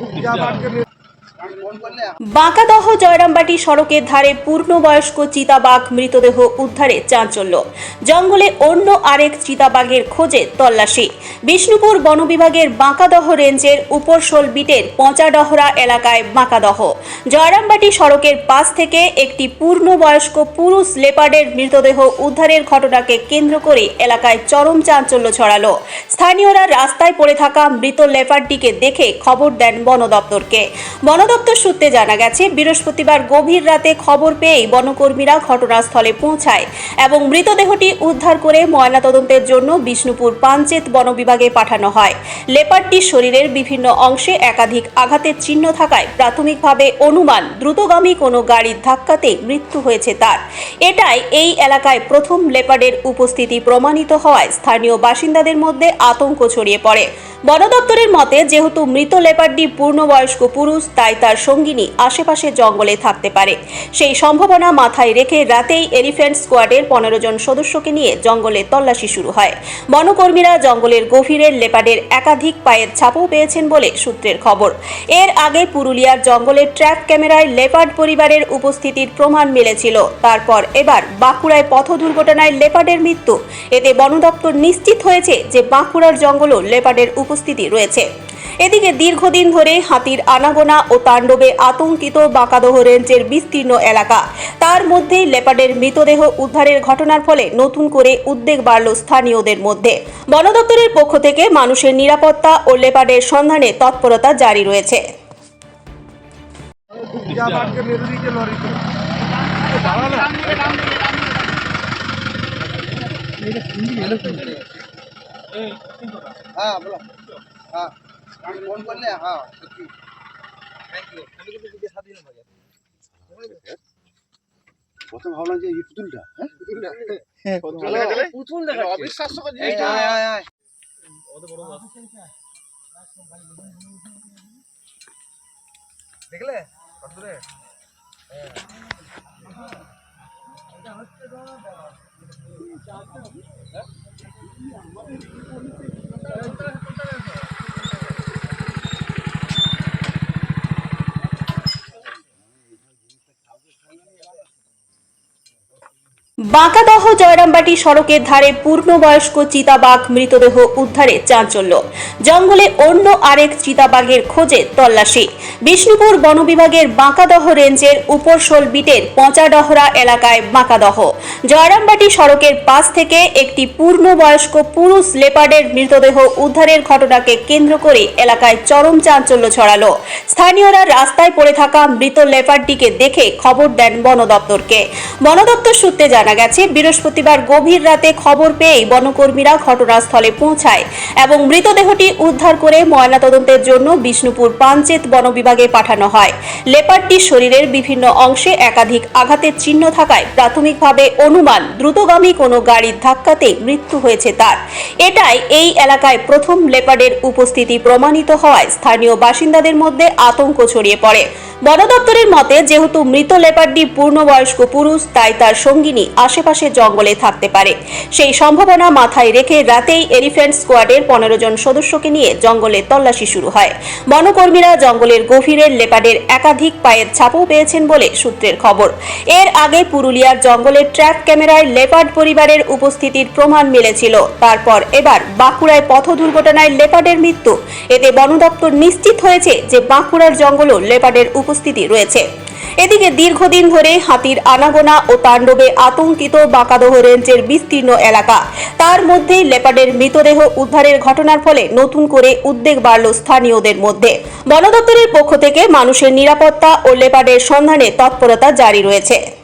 क्या बात कर বাঁকাদহ জয়রামবাটি সড়কের ধারে পূর্ণবয়স্ক চিতাবাঘ মৃতদেহ উদ্ধারে চাঞ্চল্য। জঙ্গলে অন্য আরেক চিতাবাঘের খোঁজে তল্লাশি। বিষ্ণুপুর বন বিভাগের বাঁকাদহ রেঞ্জের উপরশোল বিটের পচাডহরা এলাকায় বাঁকাদহ। জয়রামবাটি সড়কের পাশ থেকে একটি পূর্ণবয়স্ক পুরুষ লেপার্ডের মৃতদেহ উদ্ধারের ঘটনাকে কেন্দ্র করে এলাকায় চরম চাঞ্চল্য ছড়ালো। স্থানীয়রা রাস্তায় পড়ে থাকা মৃত লেপার্ডটিকে দেখে খবর দেন বন দপ্তরকে বন দপ্তর সূত্রে জানা গেছে, বৃহস্পতিবার গভীর রাতে খবর পেয়েই বনকর্মীরা ঘটনাস্থলে পৌঁছায় এবং মৃতদেহটি উদ্ধার করে ময়নাতদন্তের জন্য বিষ্ণুপুর পাঞ্চেত বন বিভাগে পাঠানো হয়। লেপার্ডটির শরীরের বিভিন্ন অংশে একাধিক আঘাতের চিহ্ন থাকায় প্রাথমিকভাবে অনুমান দ্রুতগামী কোনো গাড়ির ধাক্কাতে মৃত্যু হয়েছে তার। এটাই এই এলাকায় প্রথম লেপার্ডের উপস্থিতি প্রমাণিত হওয়ায় স্থানীয় বাসিন্দাদের মধ্যে আতঙ্ক ছড়িয়ে পড়ে। বন দপ্তরের মতে, যেহেতু মৃত লেপার্ডটি পূর্ণবয়স্ক পুরুষ, তাই তার সঙ্গিনী আশেপাশে জঙ্গলে থাকতে পারে। সেই সম্ভাবনা মাথায় রেখে রাতেই এলিফ্যান্ট স্কোয়াডের পনেরো জন সদস্যকে নিয়ে জঙ্গলে তল্লাশি শুরু হয়। বনকর্মীরা জঙ্গলের গভীরের লেপার্ডের একাধিক পায়ের ছাপও পেয়েছেন বলে সূত্রের খবর। এর আগে পুরুলিয়ার জঙ্গলের ট্র্যাক ক্যামেরায় লেপার্ড পরিবারের উপস্থিতির প্রমাণ মিলেছিল। তারপর এবার বাঁকুড়ায় পথ দুর্ঘটনায় লেপার্ডের মৃত্যু। এতে বন দপ্তর নিশ্চিত হয়েছে যে বাঁকুড়ার জঙ্গলও লেপার্ডের উপস্থিতি রয়েছে। এদিকে দীর্ঘদিন ধরে হাতির আনাগোনা ও তাণ্ডবে আতঙ্কিত বাঁকাদহ রেঞ্জের বিস্তীর্ণ এলাকা। তার মধ্যেই লেপার্ডের মৃতদেহ উদ্ধারের ঘটনার ফলে নতুন করে উদ্বেগ বাড়ল স্থানীয়দের মধ্যে। বন দপ্তরের পক্ষ থেকে মানুষের নিরাপত্তা ও লেপার্ডের সন্ধানে তৎপরতা জারি রয়েছে। হ্যাঁ বলো। হ্যাঁ ফোন করলে হ্যাঁ সত্যি। প্রথম ভাবলাম যে এই পুতুলটা হ্যাঁ? পুতুলটা। পুতুল দেখা অবিশ্বাস্য দেখলে? কতদূরে বাঁকাদহ জয়রামবাটি সড়কের ধারে পূর্ণবয়স্ক চিতাবাঘ মৃতদেহ উদ্ধারে চাঞ্চল্য। জঙ্গলে অন্য আরেক চিতাবাঘের খোঁজে তল্লাশি। বিষ্ণুপুর বন বিভাগের বাঁকাদহ রেঞ্জের উপরশোল বিটের পচাডহরা এলাকায় বাঁকাদহ। জয়রামবাটি সড়কের পাশ থেকে একটি পূর্ণবয়স্ক পুরুষ লেপার্ডের মৃতদেহ উদ্ধারের ঘটনাকে কেন্দ্র করে এলাকায় চরম চাঞ্চল্য ছড়ালো। স্থানীয়রা রাস্তায় পড়ে থাকা মৃত লেপার্ডটিকে দেখে খবর দেন বন দপ্তরকে বন দপ্তর সূত্রে জানা গেছে, বৃহস্পতিবার গভীর রাতে খবর পেয়েই বনকর্মীরা ঘটনাস্থলে পৌঁছায় এবং মৃতদেহটি উদ্ধার করে ময়নাতদন্তের জন্য বিষ্ণুপুর পাঞ্চেত বন বিভাগে পাঠানো হয়। লেপার্ডটির শরীরের বিভিন্ন অংশে একাধিক আঘাতের চিহ্ন থাকায় প্রাথমিকভাবে অনুমান, দ্রুতগামী কোনো গাড়ির ধাক্কাতে মৃত্যু হয়েছে তার। এটাই এই এলাকায় প্রথম লেপার্ডের উপস্থিতি প্রমাণিত হওয়ায় স্থানীয় বাসিন্দাদের মধ্যে আতঙ্ক ছড়িয়ে পড়ে। বন দপ্তরের মতে, যেহেতু মৃত লেপার্ডটি পূর্ণবয়স্ক পুরুষ, তাই তার সঙ্গিনী আশেপাশে জঙ্গলে থাকতে পারে। সেই সম্ভাবনা মাথায় রেখে রাতেই এলিফ্যান্ট স্কোয়াডের পনেরো জন সদস্যকে নিয়ে জঙ্গলে তল্লাশি শুরু হয়। বনকর্মীরা জঙ্গলের গভীরের লেপার্ডের একাধিক পায়ের ছাপও পেয়েছেন বলে সূত্রের খবর। এর আগে পুরুলিয়ার জঙ্গলের ট্র্যাক ক্যামেরায় লেপার্ড পরিবারের উপস্থিতির প্রমাণ মিলেছিল। তারপর এবার বাঁকুড়ায় পথ দুর্ঘটনায় লেপার্ডের মৃত্যু। এতে বন দপ্তর নিশ্চিত হয়েছে যে বাঁকুড়ার জঙ্গলও লেপার্ডের উপস্থিতি রয়েছে। এদিকে দীর্ঘদিন ধরে হাতির আনাগোনা ও তাণ্ডবে আতঙ্কিত বাঁকাদহ রেঞ্জের বিস্তীর্ণ এলাকা। তার মধ্যে লেপার্ডের মৃতদেহ উদ্ধারের ঘটনার ফলে নতুন করে উদ্বেগ বাড়ল স্থানীয়দের মধ্যে। বন দপ্তরের পক্ষ থেকে মানুষের নিরাপত্তা ও লেপার্ডের সন্ধানে তৎপরতা জারি রয়েছে।